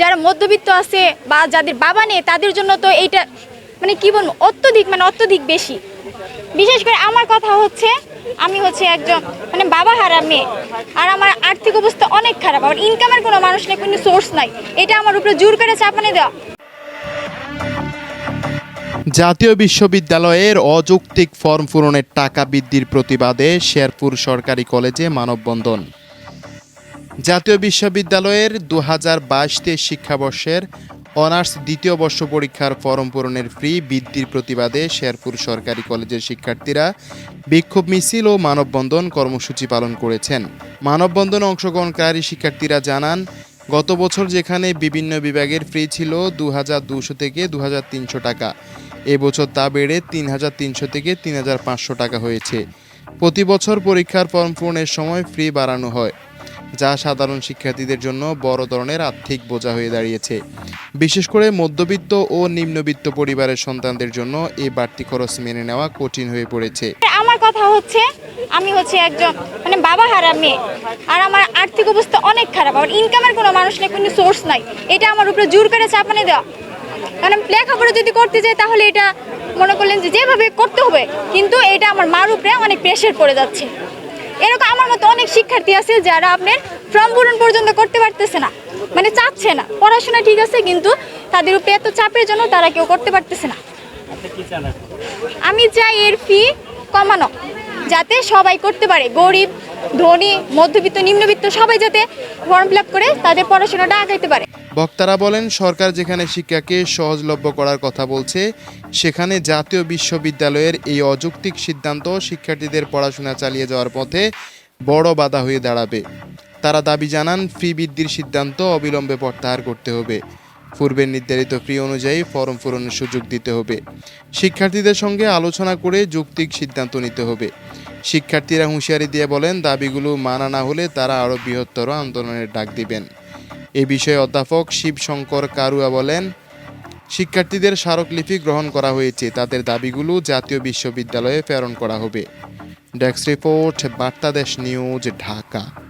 যারা মধ্যবিত্ত আছে বা যাদের বাবা নেই, তাদের জন্য তো এইটা মানে কি বলব, অত্যধিক মানে অত্যধিক বেশি। বিশেষ করে আমার কথা হচ্ছে, আমি হচ্ছে একজন মানে বাবা হারা মেয়ে। আর আমার আর্থিক অবস্থা অনেক খারাপ, আমার ইনকামের কোনো মানুষ নেই, কোনো সোর্স নাই। এটা আমার উপরে জোর করে চাপানে দেওয়া। জাতীয় বিশ্ববিদ্যালয়ের অযৌক্তিক ফর্ম পূরণের টাকা বৃদ্ধির প্রতিবাদে শেরপুর সরকারি কলেজে মানববন্ধন। জাতীয় বিশ্ববিদ্যালয়ের দু হাজার বাইশ শিক্ষাবর্ষের অনার্স দ্বিতীয় বর্ষ পরীক্ষার ফর্ম পূরণের ফি বৃদ্ধির প্রতিবাদে শেরপুর সরকারি কলেজের শিক্ষার্থীরা বিক্ষোভ মিছিল ও মানববন্ধন কর্মসূচি পালন করেছেন। মানববন্ধনে অংশগ্রহণকারী শিক্ষার্থীরা জানান, গত বছর যেখানে বিভিন্ন বিভাগের ফ্রি ছিল দু হাজার দুশো থেকে দু হাজার তিনশো টাকা, এবছর তা বেড়ে তিন হাজার তিনশো থেকে তিন হাজার পাঁচশো টাকা হয়েছে। প্রতি বছর পরীক্ষার ফর্ম পূরণের সময় ফি বাড়ানো হয়। যা সাধারণ শিক্ষার্থীদের জন্য বড় ধরনের আর্থিক বোঝা হয়ে দাঁড়িয়েছে। বিশেষ করে মধ্যবিত্ত ও নিম্নবিত্ত পরিবারের সন্তানদের জন্য এই বাড়তি খরচ মেনে নেওয়া কঠিন হয়ে পড়েছে। আমার কথা হচ্ছে, আমি হচ্ছে একজন মানে বাবা হারা মেয়ে, আর আমার আর্থিক অবস্থা অনেক খারাপ, আমার ইনকামের কোনো মানুষ নেই, কোনো সোর্স নাই। এটা আমার উপরে জোর করে চাপানে দেওয়া। কারণ লেখাপড়া যদি করতে যাই, তাহলে এটা মনে করলেন যে যেভাবে করতে হবে, কিন্তু এটা আমার মার উপরে অনেক প্রেশার পড়ে যাচ্ছে। এরকম আমার মতো অনেক শিক্ষার্থী আছে যারা আপনার ফর্ম পূরণ পর্যন্ত করতে পারতেছে না। মানে চাচ্ছে না। পড়াশোনা ঠিক আছে কিন্তু তাদের উপরে এত চাপের জন্য তারা কেউ করতে পারতেছে না। আমি চাই এর ফি কমানো যাতে সবাই করতে পারে। গরিব ধনী মধ্যবিত্ত নিম্নবিত্ত সবাই যাতে ফর্ম ফিল করে তাদের পড়াশোনাটা আগাইতে পারে। বক্তারা বলেন, সরকার যেখানে শিক্ষাকে সহজলভ্য করার কথা বলছে, সেখানে জাতীয় বিশ্ববিদ্যালয়ের এই অযৌক্তিক সিদ্ধান্ত শিক্ষার্থীদের পড়াশোনা চালিয়ে যাওয়ার পথে বড় বাধা হয়ে দাঁড়াবে। তারা দাবি জানান, ফি বৃদ্ধির সিদ্ধান্ত অবিলম্বে প্রত্যাহার করতে হবে। পূর্বের নির্ধারিত ফি অনুযায়ী ফর্ম পূরণের সুযোগ দিতে হবে। শিক্ষার্থীদের সঙ্গে আলোচনা করে যৌক্তিক সিদ্ধান্ত নিতে হবে। শিক্ষার্থীরা হুঁশিয়ারি দিয়ে বলেন, দাবিগুলো মানা না হলে তারা আরও বৃহত্তর আন্দোলনের ডাক দিবেন। এ বিষয়ে অধ্যাপক শিবশঙ্কর কারুয়া বলেন, শিক্ষার্থীদের স্মারকলিপি গ্রহণ করা হয়েছে। তাদের দাবিগুলো জাতীয় বিশ্ববিদ্যালয়ে প্রেরণ করা হবে। Desk report, Bartadesh news, Dhaka.